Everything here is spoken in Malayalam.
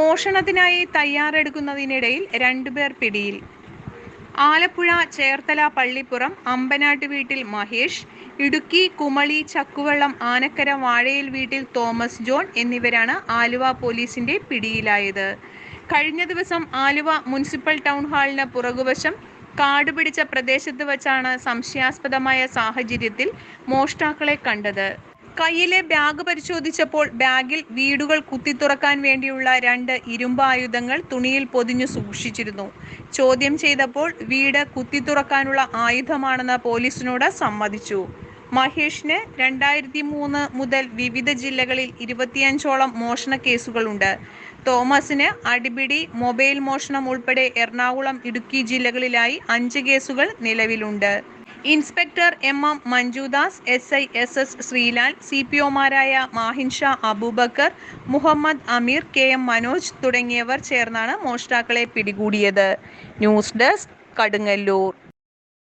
മോഷണത്തിനായി തയ്യാറെടുക്കുന്നതിനിടയിൽ രണ്ടുപേർ പിടിയിൽ. ആലപ്പുഴ ചേർത്തല പള്ളിപ്പുറം അമ്പനാട്ട് വീട്ടിൽ മഹേഷ് ഇടുക്കി കുമളി ചക്കുവള്ളം ആനക്കര വാഴയിൽ വീട്ടിൽ തോമസ് ജോൺ എന്നിവരാണ് ആലുവ പോലീസിന്റെ പിടിയിലായത്. കഴിഞ്ഞ ദിവസം ആലുവ മുനിസിപ്പൽ ടൗൺ ഹാളിന് പുറകുവശം കാട് പിടിച്ച പ്രദേശത്ത് വച്ചാണ് സംശയാസ്പദമായ സാഹചര്യത്തിൽ മോഷ്ടാക്കളെ കണ്ടത്. കയ്യിലെ ബാഗ് പരിശോധിച്ചപ്പോൾ ബാഗിൽ വീടുകൾ കുത്തിത്തുറക്കാൻ വേണ്ടിയുള്ള രണ്ട് ഇരുമ്പായുധങ്ങൾ തുണിയിൽ പൊതിഞ്ഞു സൂക്ഷിച്ചിരുന്നു. ചോദ്യം ചെയ്തപ്പോൾ വീട് കുത്തിത്തുറക്കാനുള്ള ആയുധമാണെന്ന് പോലീസിനോട് സമ്മതിച്ചു. മഹേഷിന് രണ്ടായിരത്തി മൂന്ന് മുതൽ വിവിധ ജില്ലകളിൽ ഇരുപത്തിയഞ്ചോളം മോഷണ കേസുകളുണ്ട്. തോമസിന് അടിപിടി മൊബൈൽ മോഷണം ഉൾപ്പെടെ എറണാകുളം ഇടുക്കി ജില്ലകളിലായി അഞ്ച് കേസുകൾ നിലവിലുണ്ട്. Inspector M M Manjudas S I S S Sreelal C P ഒമാരായ Mahin Abubakar Muhammad Ameer K M Manoj തുടങ്ങിയവർ ചേർന്നാണ് മോഷ്ടാക്കളെ പിടികൂടിയത്. News desk Kadungalloor.